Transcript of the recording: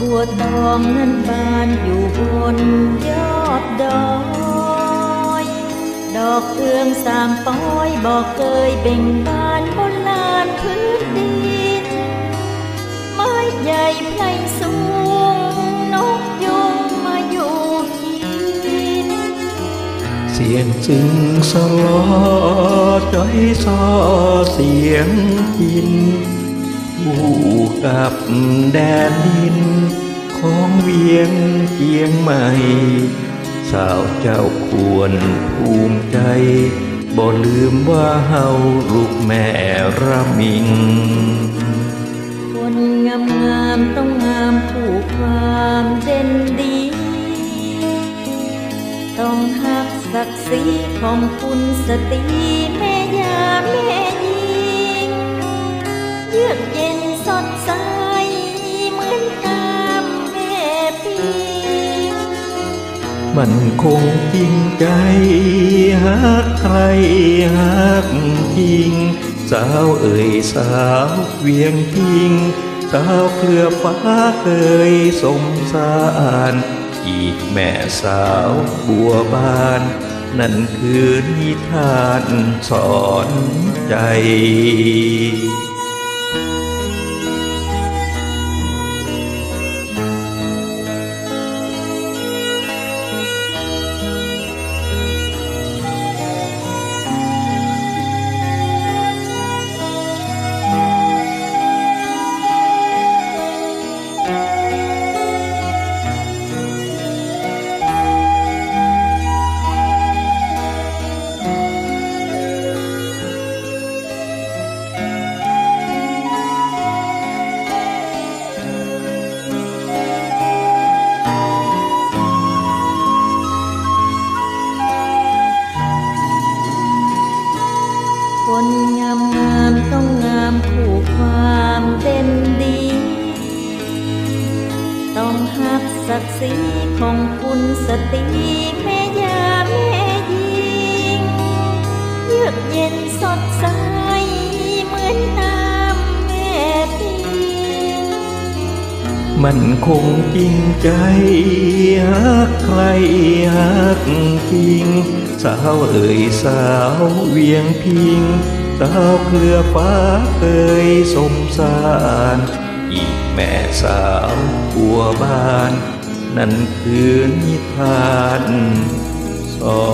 บวชตองนั้นบานอยู่บนยอดดอย ดอกเอื้องสามปอยบอกเคยเบ่งบานบนลานพื้นดิน ไม้ใหญ่ไพลสูงนกยุงมาอยู่กิน เสียงจึงสลอใจซอเสียงกินผู้กับแดนดิน ของเวียงเกียงใหม่ สาวเจ้าควรภูมิใจ บ่ลืมว่าเฮาลูกแม่ระมิง คนงามงามต้องงามผู้ความเด่นดี ต้องหักศักดิ์ศรีของคุณสตรีแม่ยาแม่ยิง เยือกเย็นสดใส มันคงจริงใจฮักใครฮักจริง สาวเอ่ยสาวเวียงพิง สาวเครือฟ้าเคยสมสารอีกแม่สาวบัวบาน นั่นคือนิทานสอนใจ ศักดิ์ศรีของคุณสตรีแม่ยาแม่ยิง เยือกเย็นสดใสเหมือนน้ำแม่ปีงมันคงจริงใจฮักใครฮักจริง สาวเอ่ยสาวเวียงพิงสาวเครือฟ้าเคยสมสาร อีกแม่สาวบัวบ้าน นั่นคือนิทานสอน